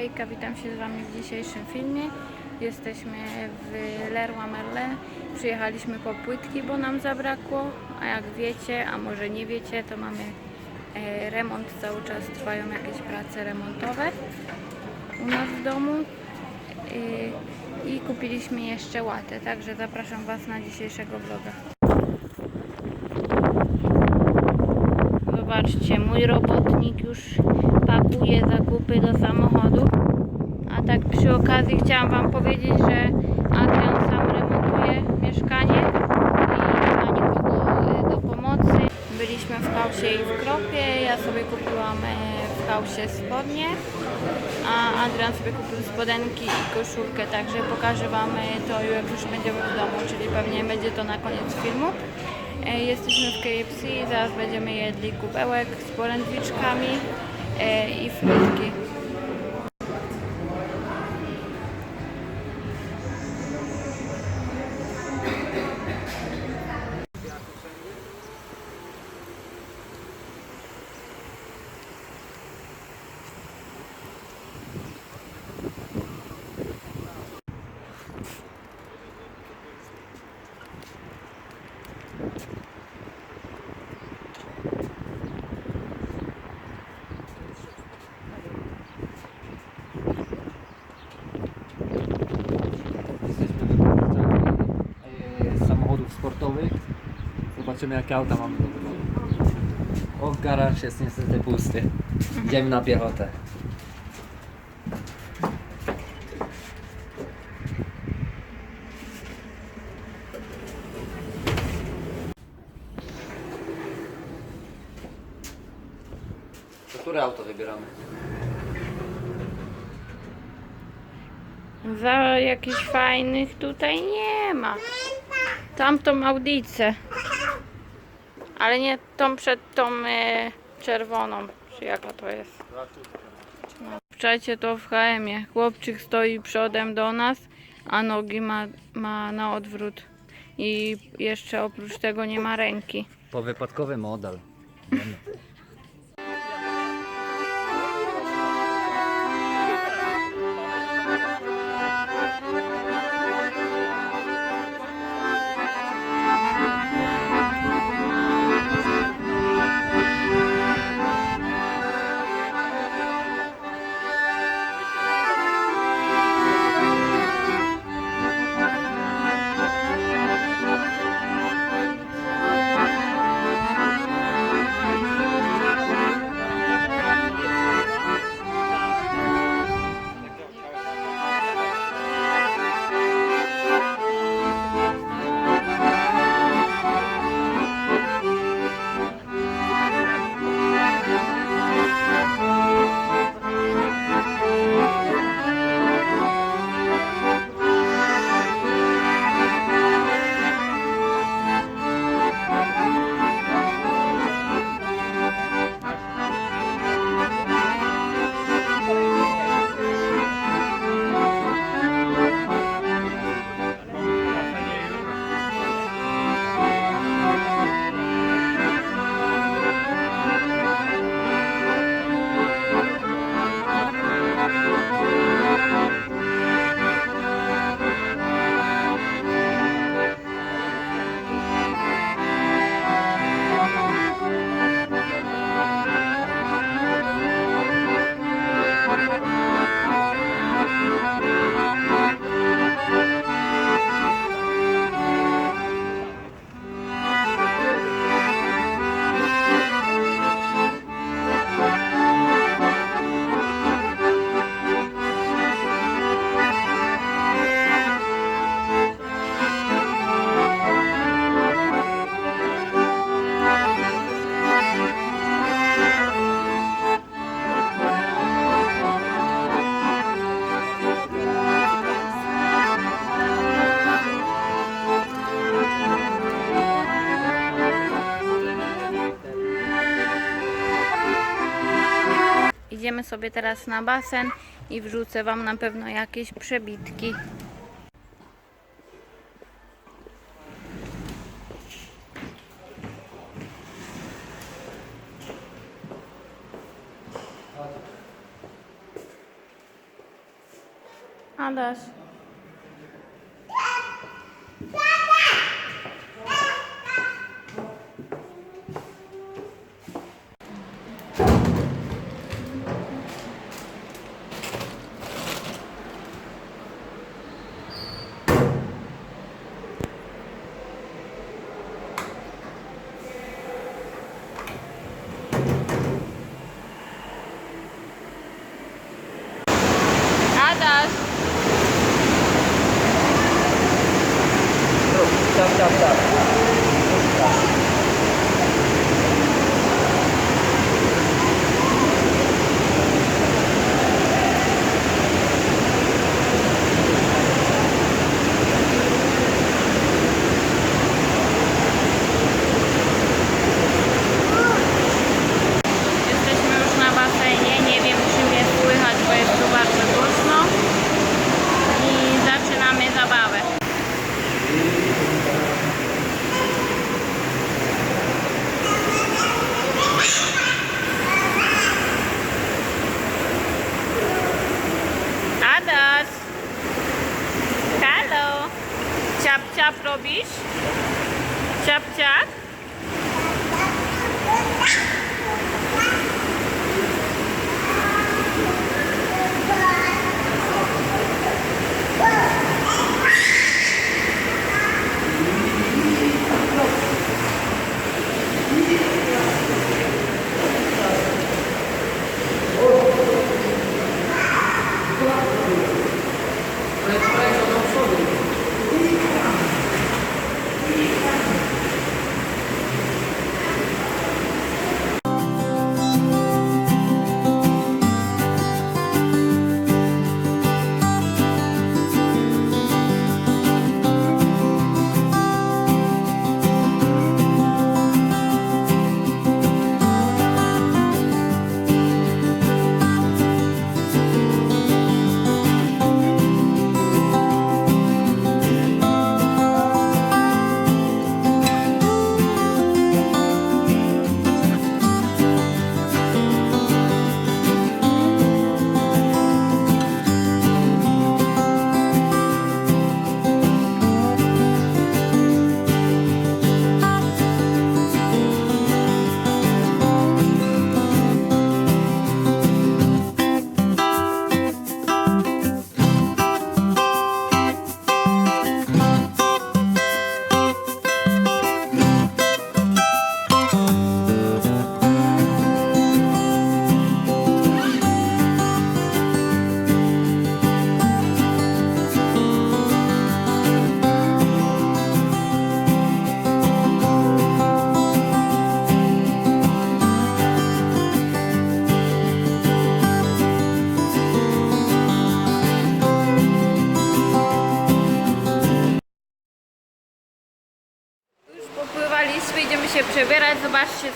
Hejka, witam się z Wami w dzisiejszym filmie. Jesteśmy w Leroy Merlin. Przyjechaliśmy po płytki, bo nam zabrakło. A jak wiecie, a może nie wiecie, to mamy e, remont. Cały czas trwają jakieś prace remontowe u nas w domu. E, I kupiliśmy jeszcze łatę, także zapraszam Was na dzisiejszego vloga. Zobaczcie, mój robotnik już pakuje zakupy do samochodu. A tak przy okazji chciałam Wam powiedzieć, że Adrian sam remontuje mieszkanie i nie ma nikogo y, do pomocy. Byliśmy w Kausie i w Kropie. Ja sobie kupiłam e, w Kausie spodnie, a Adrian sobie kupił spodenki i koszulkę, także pokażę Wam e, to jak już będziemy w domu, czyli pewnie będzie to na koniec filmu. Jesteśmy w KFC, zaraz będziemy jedli kubełek z polędwiczkami e, i frytki. Sportowych. Zobaczymy jakie auta mamy do wyboru. O, garaż jest niestety pusty. Idziemy na piechotę. To które auto wybieramy? Za jakichś fajnych tutaj nie ma. Tamtą audicę. Ale nie tą przed tą e, czerwoną. Czy jaka to jest? No. Wczajcie to w HM-ie. Chłopczyk stoi przodem do nas, a nogi ma, ma na odwrót. I jeszcze oprócz tego nie ma ręki. Powypadkowy model. Idziemy sobie teraz na basen i wrzucę Wam na pewno jakieś przebitki. Adaś.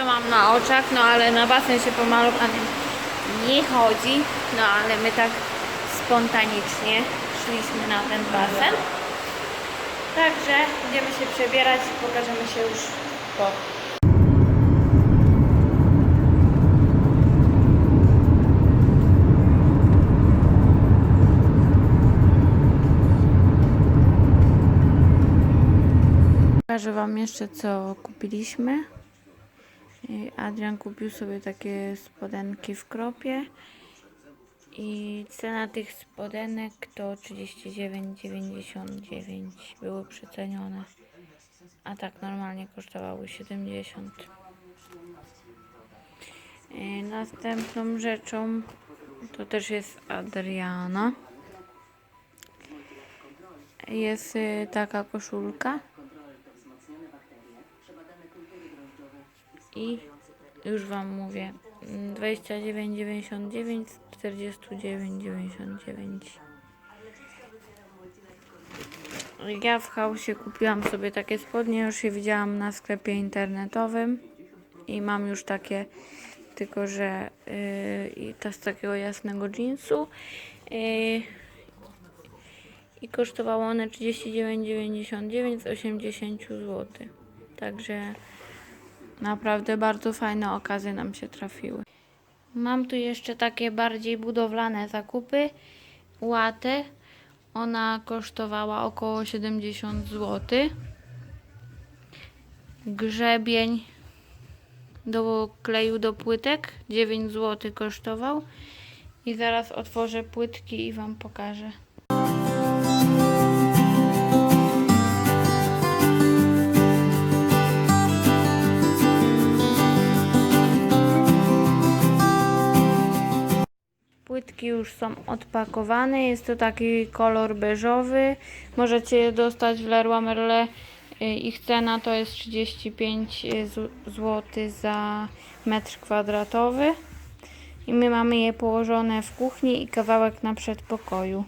Co mam na oczach. No ale na basen się pomalowanym nie chodzi. No ale my tak spontanicznie szliśmy na ten basen. Także idziemy się przebierać i pokażemy się już po Pokażę Wam jeszcze co kupiliśmy. Adrian kupił sobie takie spodenki w kropie. I cena tych spodenek to 39,99 były przecenione. A tak normalnie kosztowały 70. I Następną rzeczą to też jest Adriana. Jest y, taka koszulka. I już Wam mówię, mm, 29,99 z 49,99. Ja w chaosie kupiłam sobie takie spodnie, już je widziałam na sklepie internetowym i mam już takie, tylko że yy, to z takiego jasnego jeansu. Yy, i kosztowały one 39,99 z 80 zł. Także naprawdę bardzo fajne okazje nam się trafiły. Mam tu jeszcze takie bardziej budowlane zakupy. Łatę Ona kosztowała około 70 zł. Grzebień do kleju do płytek 9 zł kosztował. I zaraz otworzę płytki i Wam pokażę. Płytki już są odpakowane. Jest to taki kolor beżowy. Możecie je dostać w Leroy Merlin. Y, Ich cena to jest 35 zł za metr kwadratowy. I my mamy je położone w kuchni i kawałek na przedpokoju.